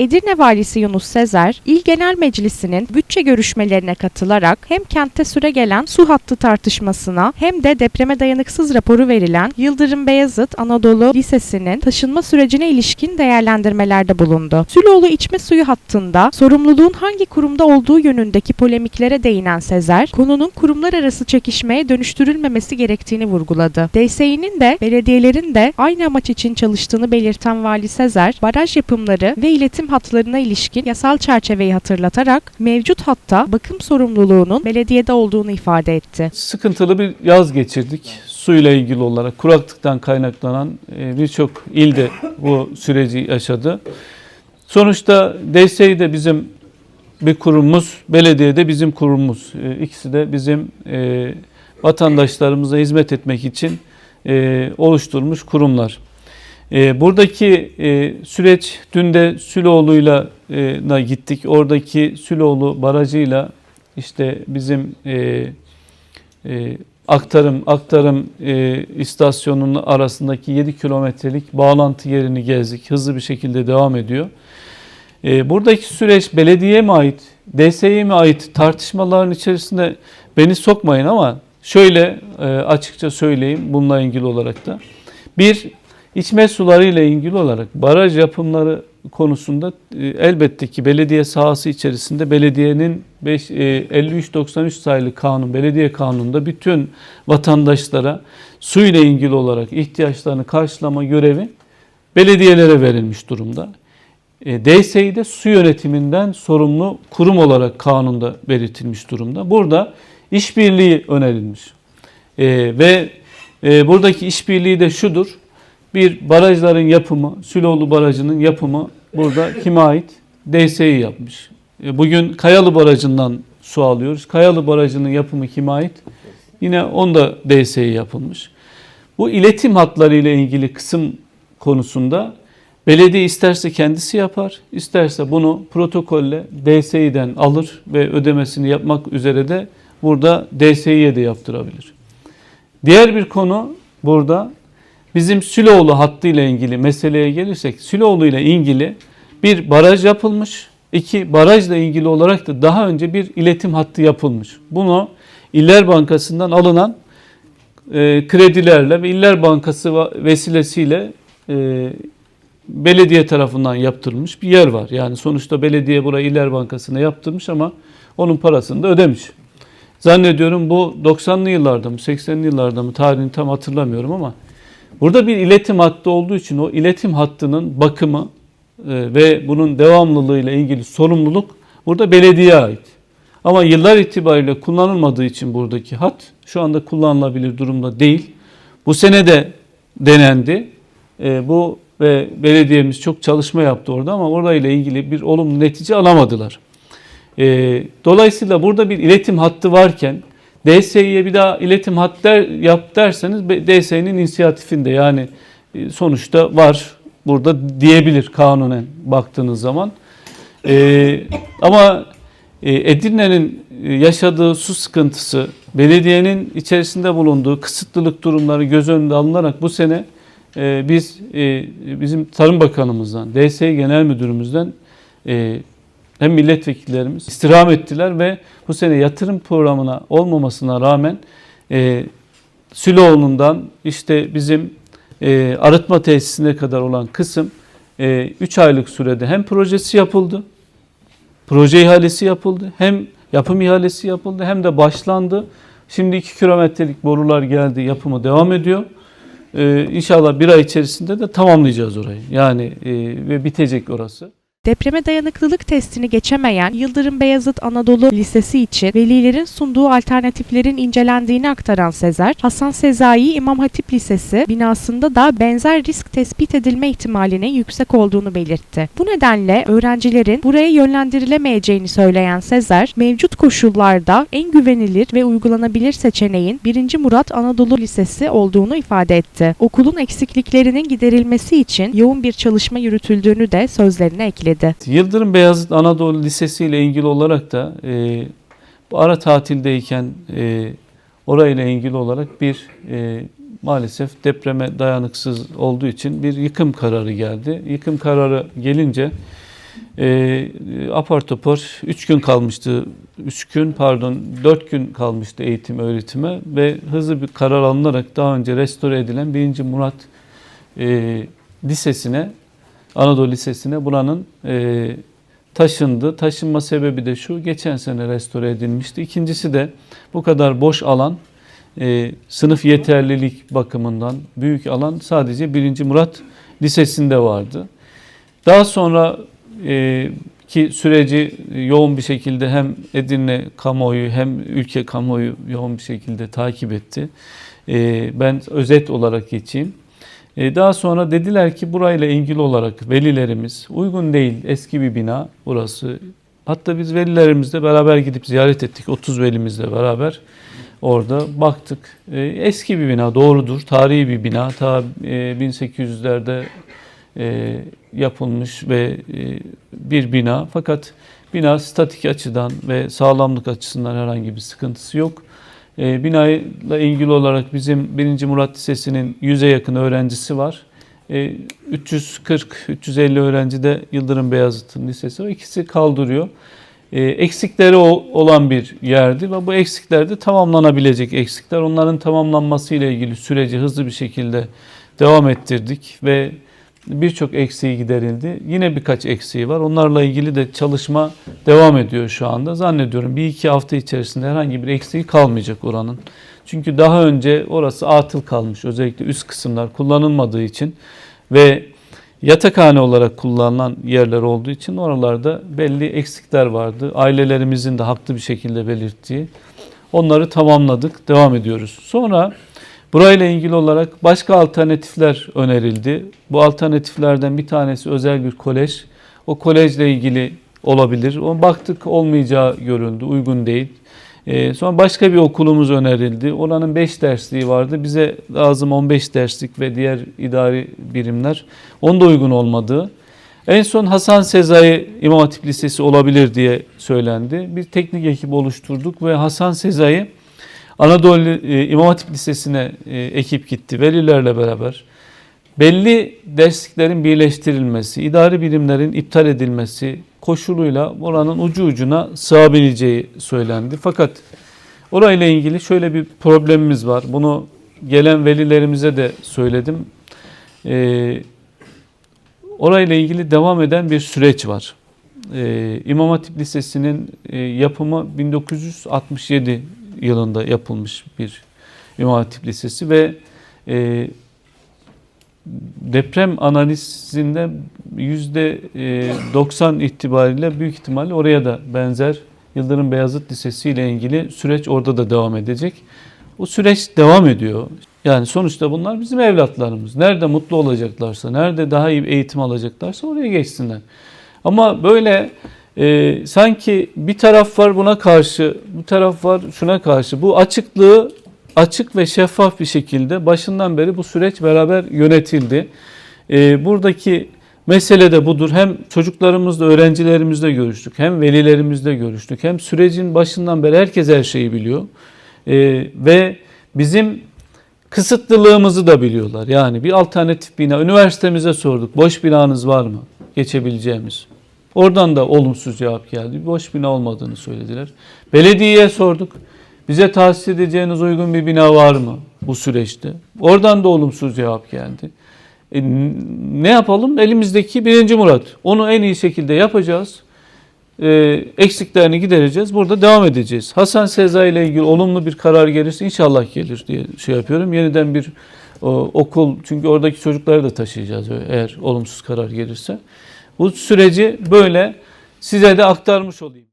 Edirne Valisi Yunus Sezer, İl Genel Meclisi'nin bütçe görüşmelerine katılarak hem kentte süre gelen su hattı tartışmasına hem de depreme dayanıksız raporu verilen Yıldırım Beyazıt Anadolu Lisesi'nin taşınma sürecine ilişkin değerlendirmelerde bulundu. Süloğlu içme suyu hattında sorumluluğun hangi kurumda olduğu yönündeki polemiklere değinen Sezer, konunun kurumlar arası çekişmeye dönüştürülmemesi gerektiğini vurguladı. DSİ'nin de belediyelerin de aynı amaç için çalıştığını belirten Vali Sezer, baraj yapımları ve iletim hatlarına ilişkin yasal çerçeveyi hatırlatarak mevcut hatta bakım sorumluluğunun belediyede olduğunu ifade etti. Sıkıntılı bir yaz geçirdik. Suyla ilgili olarak kuraklıktan kaynaklanan e, birçok ilde bu süreci yaşadı. Sonuçta DSİ de bizim bir kurumumuz, belediye de bizim kurumumuz. E, İkisi de bizim e, vatandaşlarımıza hizmet etmek için oluşturmuş kurumlar. E, buradaki e, süreç dün de Süloğlu'yla e, na gittik. Oradaki Süloğlu barajıyla işte bizim e, e, aktarım aktarım e, istasyonunun arasındaki 7 kilometrelik bağlantı yerini gezdik. Hızlı bir şekilde devam ediyor. E, buradaki süreç belediyeye mi ait, DSİ'ye mi ait tartışmaların içerisinde beni sokmayın ama şöyle e, açıkça söyleyeyim bununla ilgili olarak da. Bir, içme suları ile ilgili olarak baraj yapımları konusunda e, elbette ki belediye sahası içerisinde belediyenin 5, e, 53-93 sayılı kanun, belediye kanununda bütün vatandaşlara su ile ilgili olarak ihtiyaçlarını karşılama görevi belediyelere verilmiş durumda. E, DSİ'de su yönetiminden sorumlu kurum olarak kanunda belirtilmiş durumda. Burada işbirliği önerilmiş. Ve buradaki işbirliği de şudur. Bir barajların yapımı, Süloğlu Barajı'nın yapımı burada kime ait? DSİ yapmış. E, bugün Kayalı Barajı'ndan su alıyoruz. Kayalı Barajı'nın yapımı kime ait? Yine onda DSİ yapılmış. Bu iletim hatları ile ilgili kısım konusunda belediye isterse kendisi yapar, isterse bunu protokolle DSİ'den alır ve ödemesini yapmak üzere de burada DSİ'ye de yaptırabilir. Diğer bir konu burada bizim Süloğlu hattı ile ilgili meseleye gelirsek Süloğlu ile ilgili bir baraj yapılmış. iki barajla ilgili olarak da daha önce bir iletim hattı yapılmış. Bunu İller Bankası'ndan alınan e, kredilerle ve İller Bankası vesilesiyle e, belediye tarafından yaptırılmış bir yer var. Yani sonuçta belediye burayı İller Bankası'na yaptırmış ama onun parasını da ödemiş. Zannediyorum bu 90'lı yıllarda mı 80'li yıllarda mı tarihini tam hatırlamıyorum ama burada bir iletim hattı olduğu için o iletim hattının bakımı e, ve bunun devamlılığıyla ilgili sorumluluk burada belediyeye ait. Ama yıllar itibariyle kullanılmadığı için buradaki hat şu anda kullanılabilir durumda değil. Bu sene de denendi. E, bu ve belediyemiz çok çalışma yaptı orada ama orayla ilgili bir olumlu netice alamadılar. E, dolayısıyla burada bir iletim hattı varken DSİ'ye bir daha iletim hattı der, yap derseniz DSİ'nin inisiyatifinde yani e, sonuçta var burada diyebilir kanunen baktığınız zaman. E, ama e, Edirne'nin e, yaşadığı su sıkıntısı, belediyenin içerisinde bulunduğu kısıtlılık durumları göz önünde alınarak bu sene e, biz e, bizim Tarım Bakanımızdan, DSİ Genel Müdürümüzden e, hem milletvekillerimiz istirham ettiler ve bu sene yatırım programına olmamasına rağmen e, Süloğlu'ndan işte bizim e, arıtma tesisine kadar olan kısım 3 aylık sürede hem projesi yapıldı, proje ihalesi yapıldı, hem yapım ihalesi yapıldı hem de başlandı. Şimdi 2 kilometrelik borular geldi, yapımı devam ediyor. Ee, inşallah bir ay içerisinde de tamamlayacağız orayı. Yani e, ve bitecek orası. Depreme dayanıklılık testini geçemeyen Yıldırım Beyazıt Anadolu Lisesi için velilerin sunduğu alternatiflerin incelendiğini aktaran Sezer, Hasan Sezai İmam Hatip Lisesi binasında da benzer risk tespit edilme ihtimalinin yüksek olduğunu belirtti. Bu nedenle öğrencilerin buraya yönlendirilemeyeceğini söyleyen Sezer, mevcut koşullarda en güvenilir ve uygulanabilir seçeneğin 1. Murat Anadolu Lisesi olduğunu ifade etti. Okulun eksikliklerinin giderilmesi için yoğun bir çalışma yürütüldüğünü de sözlerine ekledi. Yıldırım Beyazıt Anadolu Lisesi ile ilgili olarak da e, bu ara tatildeyken e, orayla ilgili olarak bir e, maalesef depreme dayanıksız olduğu için bir yıkım kararı geldi. Yıkım kararı gelince E, apar topar 3 gün kalmıştı. 3 gün pardon 4 gün kalmıştı eğitim öğretime ve hızlı bir karar alınarak daha önce restore edilen 1. Murat e, Lisesi'ne Anadolu Lisesi'ne buranın e, taşındı. Taşınma sebebi de şu, geçen sene restore edilmişti. İkincisi de bu kadar boş alan, e, sınıf yeterlilik bakımından büyük alan sadece 1. Murat Lisesi'nde vardı. Daha sonra e, ki süreci yoğun bir şekilde hem Edirne kamuoyu hem ülke kamuoyu yoğun bir şekilde takip etti. E, ben özet olarak geçeyim. E, Daha sonra dediler ki burayla ilgili olarak velilerimiz uygun değil eski bir bina burası. Hatta biz velilerimizle beraber gidip ziyaret ettik 30 velimizle beraber orada baktık. E, Eski bir bina doğrudur tarihi bir bina ta e, 1800'lerde e, yapılmış ve bir bina fakat bina statik açıdan ve sağlamlık açısından herhangi bir sıkıntısı yok. E, binayla ilgili olarak bizim 1. Murat Lisesi'nin 100'e yakın öğrencisi var. E, 340-350 öğrenci de Yıldırım Beyazıt'ın lisesi var. İkisi kaldırıyor. E, eksikleri olan bir yerdi ve bu eksikler de tamamlanabilecek eksikler. Onların tamamlanması ile ilgili süreci hızlı bir şekilde devam ettirdik ve birçok eksiği giderildi. Yine birkaç eksiği var. Onlarla ilgili de çalışma devam ediyor şu anda. Zannediyorum bir iki hafta içerisinde herhangi bir eksiği kalmayacak oranın. Çünkü daha önce orası atıl kalmış. Özellikle üst kısımlar kullanılmadığı için ve yatakhane olarak kullanılan yerler olduğu için oralarda belli eksikler vardı. Ailelerimizin de haklı bir şekilde belirttiği. Onları tamamladık, devam ediyoruz. Sonra burayla ilgili olarak başka alternatifler önerildi. Bu alternatiflerden bir tanesi özel bir kolej. O kolejle ilgili olabilir. O baktık olmayacağı göründü, uygun değil. Ee, sonra başka bir okulumuz önerildi. Oranın 5 dersliği vardı. Bize lazım 15 derslik ve diğer idari birimler. Onda uygun olmadığı. En son Hasan Sezai İmam Hatip Lisesi olabilir diye söylendi. Bir teknik ekip oluşturduk ve Hasan Sezai Anadolu e, İmam Hatip Lisesi'ne e, ekip gitti velilerle beraber. Belli dersliklerin birleştirilmesi, idari birimlerin iptal edilmesi koşuluyla oranın ucu ucuna sığabileceği söylendi. Fakat orayla ilgili şöyle bir problemimiz var. Bunu gelen velilerimize de söyledim. Ee, orayla ilgili devam eden bir süreç var. Ee, İmam Hatip Lisesi'nin e, yapımı 1967 yılında yapılmış bir İmam Hatip Lisesi ve e, deprem analizinde yüzde e, 90 itibariyle büyük ihtimalle oraya da benzer Yıldırım Beyazıt Lisesi ile ilgili süreç orada da devam edecek. O süreç devam ediyor. Yani sonuçta bunlar bizim evlatlarımız. Nerede mutlu olacaklarsa, nerede daha iyi eğitim alacaklarsa oraya geçsinler. Ama böyle e, sanki bir taraf var buna karşı, bir taraf var şuna karşı. Bu açıklığı açık ve şeffaf bir şekilde başından beri bu süreç beraber yönetildi. E, buradaki mesele de budur. Hem çocuklarımızla, öğrencilerimizle görüştük, hem velilerimizle görüştük, hem sürecin başından beri herkes her şeyi biliyor. E, ve bizim kısıtlılığımızı da biliyorlar. Yani bir alternatif bina, üniversitemize sorduk. Boş binanız var mı? Geçebileceğimiz. Oradan da olumsuz cevap geldi. Boş bina olmadığını söylediler. Belediyeye sorduk. Bize tahsis edeceğiniz uygun bir bina var mı bu süreçte? Oradan da olumsuz cevap geldi. E, ne yapalım? Elimizdeki birinci Murat. Onu en iyi şekilde yapacağız. E, eksiklerini gidereceğiz. Burada devam edeceğiz. Hasan Sezai ile ilgili olumlu bir karar gelirse inşallah gelir diye şey yapıyorum. Yeniden bir o, okul çünkü oradaki çocukları da taşıyacağız eğer olumsuz karar gelirse. Bu süreci böyle size de aktarmış olayım.